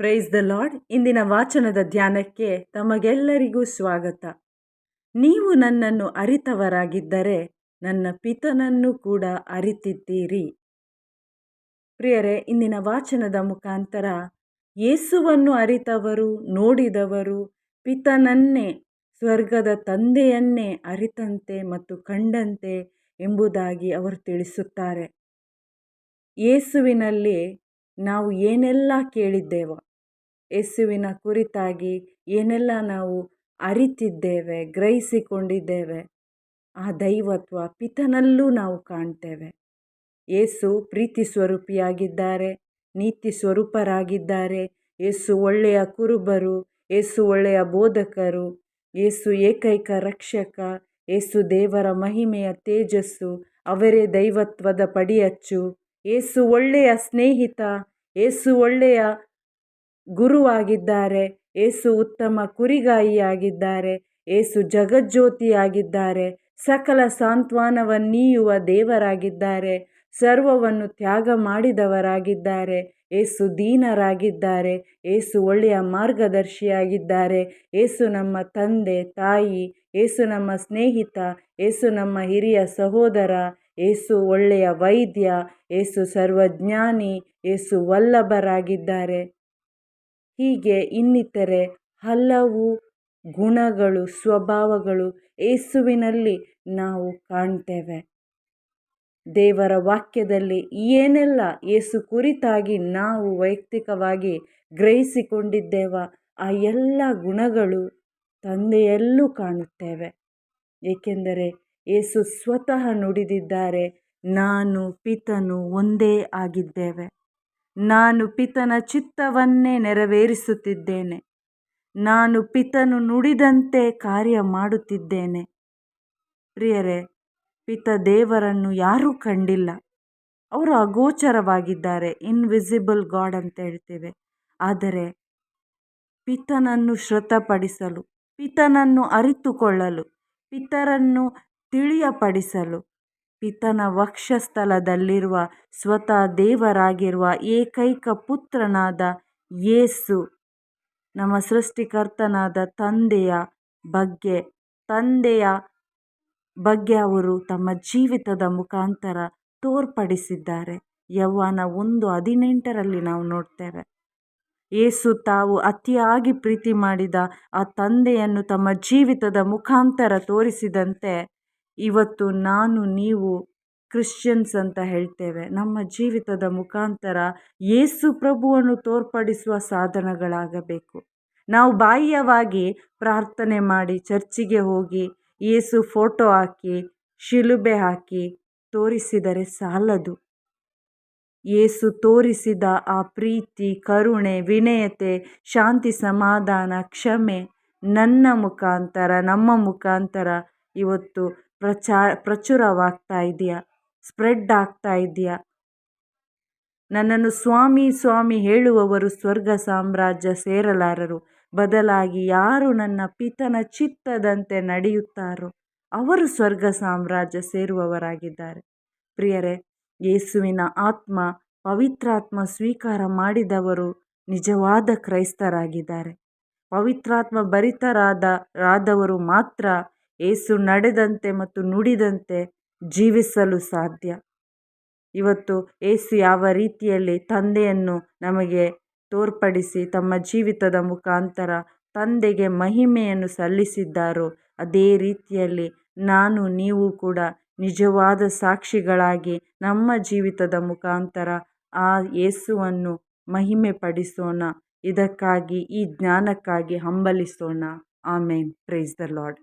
Price the lord ಇಂದಿನ ವಾಚನದ ಧ್ಯಾನಕ್ಕೆ ತಮಗೆಲ್ಲರಿಗೂ ಸ್ವಾಗತ. ನೀವು ನನ್ನನ್ನು ಅರಿತವರಾಗಿದ್ದರೆ ನನ್ನ ಪಿತನನ್ನು ಕೂಡ ಅರಿತಿದ್ದೀರಿ. ಪ್ರಿಯರೇ, ಇಂದಿನ ವಾಚನದ ಮುಖಾಂತರ ಯೇಸುವನ್ನು ಅರಿತವರು, ನೋಡಿದವರು, ಪಿತನನ್ನೇ, ಸ್ವರ್ಗದ ತಂದೆಯನ್ನೇ ಅರಿತಂತೆ ಮತ್ತು ಕಂಡಂತೆ ಎಂಬುದಾಗಿ ಅವರು ತಿಳಿಸುತ್ತಾರೆ. ಯೇಸುವಿನಲ್ಲಿ ನಾವು ಏನೆಲ್ಲ ಕೇಳಿದ್ದೇವೋ ಯೇಸುವಿನ ಕುರಿತಾಗಿ ಏನೆಲ್ಲ ನಾವು ಅರಿತಿದ್ದೇವೆ, ಗ್ರಹಿಸಿಕೊಂಡಿದ್ದೇವೆ, ಆ ದೈವತ್ವ ಪಿತನಲ್ಲೂ ನಾವು ಕಾಣ್ತೇವೆ. ಯೇಸು ಪ್ರೀತಿ ಸ್ವರೂಪಿಯಾಗಿದ್ದಾರೆ, ನೀತಿ ಸ್ವರೂಪರಾಗಿದ್ದಾರೆ, ಯೇಸು ಒಳ್ಳೆಯ ಕುರುಬರು, ಯೇಸು ಒಳ್ಳೆಯ ಬೋಧಕರು, ಯೇಸು ಏಕೈಕ ರಕ್ಷಕ, ಯೇಸು ದೇವರ ಮಹಿಮೆಯ ತೇಜಸ್ಸು, ಅವರೇ ದೈವತ್ವದ ಪಡಿಯಚ್ಚು ಏಸು ಒಳ್ಳೆಯ ಸ್ನೇಹಿತ ಏಸು ಒಳ್ಳೆಯ ಗುರುವಾಗಿದ್ದಾರೆ. ಏಸು ಉತ್ತಮ ಕುರಿಗಾಯಿಯಾಗಿದ್ದಾರೆ. ಏಸು ಜಗಜ್ಯೋತಿಯಾಗಿದ್ದಾರೆ. ಸಕಲ ಸಾಂತ್ವನವನ್ನೀಯುವ ದೇವರಾಗಿದ್ದಾರೆ. ಸರ್ವವನ್ನು ತ್ಯಾಗ ಮಾಡಿದವರಾಗಿದ್ದಾರೆ. ಏಸು ದೀನರಾಗಿದ್ದಾರೆ. ಏಸು ಒಳ್ಳೆಯ ಮಾರ್ಗದರ್ಶಿಯಾಗಿದ್ದಾರೆ. ಏಸು ನಮ್ಮ ತಂದೆ, ತಾಯಿ, ಏಸು ನಮ್ಮ ಸ್ನೇಹಿತ, ಏಸು ನಮ್ಮ ಹಿರಿಯ ಸಹೋದರ, ಏಸು ಒಳ್ಳೆಯ ವೈದ್ಯ, ಏಸು ಸರ್ವಜ್ಞಾನಿ, ಏಸು ವಲ್ಲಭರಾಗಿದ್ದಾರೆ. ಹೀಗೆ ಇನ್ನಿತರೆ ಹಲವು ಗುಣಗಳು, ಸ್ವಭಾವಗಳು ಏಸುವಿನಲ್ಲಿ ನಾವು ಕಾಣ್ತೇವೆ. ದೇವರ ವಾಕ್ಯದಲ್ಲಿ ಏನೆಲ್ಲ ಏಸು ಕುರಿತಾಗಿ ನಾವು ವೈಯಕ್ತಿಕವಾಗಿ ಗ್ರಹಿಸಿಕೊಂಡಿದ್ದೇವ, ಆ ಎಲ್ಲ ಗುಣಗಳು ತಂದೆಯಲ್ಲೂ ಕಾಣುತ್ತೇವೆ. ಏಕೆಂದರೆ ಏಸು ಸ್ವತಃ ನುಡಿದಿದ್ದಾರೆ, ನಾನು, ಪಿತನು ಒಂದೇ ಆಗಿದ್ದೇವೆ. ನಾನು ಪಿತನ ಚಿತ್ತವನ್ನೇ ನೆರವೇರಿಸುತ್ತಿದ್ದೇನೆ. ನಾನು ಪಿತನು ನುಡಿದಂತೆ ಕಾರ್ಯ ಮಾಡುತ್ತಿದ್ದೇನೆ. ಪ್ರಿಯರೇ, ಪಿತ ದೇವರನ್ನು ಯಾರೂ ಕಂಡಿಲ್ಲ. ಅವರು ಅಗೋಚರವಾಗಿದ್ದಾರೆ ಇನ್ವಿಸಿಬಲ್ ಗಾಡ್ ಅಂತ ಹೇಳ್ತೇವೆ. ಆದರೆ ಪಿತನನ್ನು ಶ್ರತಪಡಿಸಲು ಪಿತನನ್ನು ಅರಿತುಕೊಳ್ಳಲು, ಪಿತರನ್ನು ತಿಳಿಯಪಡಿಸಲು ಪಿತನ ವಕ್ಷಸ್ಥಲದಲ್ಲಿರುವ ಸ್ವತಃ ದೇವರಾಗಿರುವ ಏಕೈಕ ಪುತ್ರನಾದ ಯೇಸು, ನಮ್ಮ ಸೃಷ್ಟಿಕರ್ತನಾದ ತಂದೆಯ ಬಗ್ಗೆ ತಂದೆಯ ಬಗ್ಗೆ ಅವರು ತಮ್ಮ ಜೀವಿತದ ಮುಖಾಂತರ ತೋರ್ಪಡಿಸಿದ್ದಾರೆ. ಯವ್ವಾನ ಒಂದು ಹದಿನೆಂಟರಲ್ಲಿ ನಾವು ನೋಡ್ತೇವೆ ಏಸು ತಾವು ಅತಿಯಾಗಿ ಪ್ರೀತಿ ಮಾಡಿದ ಆ ತಂದೆಯನ್ನು ತಮ್ಮ ಜೀವಿತದ ಮುಖಾಂತರ ತೋರಿಸಿದಂತೆ ಇವತ್ತು ನಾನು ನೀವು ಕ್ರಿಶ್ಚಿಯನ್ಸ್ ಅಂತ ಹೇಳ್ತೇವೆ. ನಮ್ಮ ಜೀವಿತದ ಮುಖಾಂತರ ಯೇಸು ಪ್ರಭುವನ್ನು ತೋರ್ಪಡಿಸುವ ಸಾಧನಗಳಾಗಬೇಕು. ನಾವು ಬಾಹ್ಯವಾಗಿ ಪ್ರಾರ್ಥನೆ ಮಾಡಿ ಚರ್ಚಿಗೆ ಹೋಗಿ ಯೇಸು ಫೋಟೋ ಹಾಕಿ, ಶಿಲುಬೆ ಹಾಕಿ ತೋರಿಸಿದರೆ ಸಾಲದು. ಯೇಸು ತೋರಿಸಿದ ಆ ಪ್ರೀತಿ, ಕರುಣೆ, ವಿನಯತೆ, ಶಾಂತಿ, ಸಮಾಧಾನ, ಕ್ಷಮೆ ನನ್ನ ಮುಖಾಂತರ, ನಮ್ಮ ಮುಖಾಂತರ ಇವತ್ತು ಪ್ರಚಾ ಪ್ರಚುರವಾಗ್ತಾ ಇದೆಯಾ ಸ್ಪ್ರೆಡ್ ಆಗ್ತಾ ಇದೆಯಾ ನನ್ನನ್ನು ಸ್ವಾಮಿ ಸ್ವಾಮಿ ಹೇಳುವವರು ಸ್ವರ್ಗ ಸಾಮ್ರಾಜ್ಯ ಸೇರಲಾರರು. ಬದಲಾಗಿ ಯಾರು ನನ್ನ ಪಿತನ ಚಿತ್ತದಂತೆ ನಡೆಯುತ್ತಾರೋ, ಅವರು ಸ್ವರ್ಗ ಸಾಮ್ರಾಜ್ಯ ಸೇರುವವರಾಗಿದ್ದಾರೆ. ಪ್ರಿಯರೇ, ಯೇಸುವಿನ ಆತ್ಮ, ಪವಿತ್ರಾತ್ಮ ಸ್ವೀಕಾರ ಮಾಡಿದವರು ನಿಜವಾದ ಕ್ರೈಸ್ತರಾಗಿದ್ದಾರೆ. ಪವಿತ್ರಾತ್ಮ ಭರಿತರಾದ, ರಾದವರು ಮಾತ್ರ ಏಸು ನಡೆದಂತೆ ಮತ್ತು ನುಡಿದಂತೆ ಜೀವಿಸಲು ಸಾಧ್ಯ. ಇವತ್ತು ಏಸು ಯಾವ ರೀತಿಯಲ್ಲಿ ತಂದೆಯನ್ನು ನಮಗೆ ತೋರ್ಪಡಿಸಿ ತಮ್ಮ ಜೀವಿತದ ಮುಖಾಂತರ ತಂದೆಗೆ ಮಹಿಮೆಯನ್ನು ಸಲ್ಲಿಸಿದ್ದಾರೋ, ಅದೇ ರೀತಿಯಲ್ಲಿ ನಾನು, ನೀವು ಕೂಡ ನಿಜವಾದ ಸಾಕ್ಷಿಗಳಾಗಿ ನಮ್ಮ ಜೀವಿತದ ಮುಖಾಂತರ ಆ ಯೇಸುವನ್ನು ಮಹಿಮೆ ಪಡಿಸೋಣ ಇದಕ್ಕಾಗಿ, ಈ ಜ್ಞಾನಕ್ಕಾಗಿ ಹಂಬಲಿಸೋಣ. ಆಮೇನ್. Praise the lord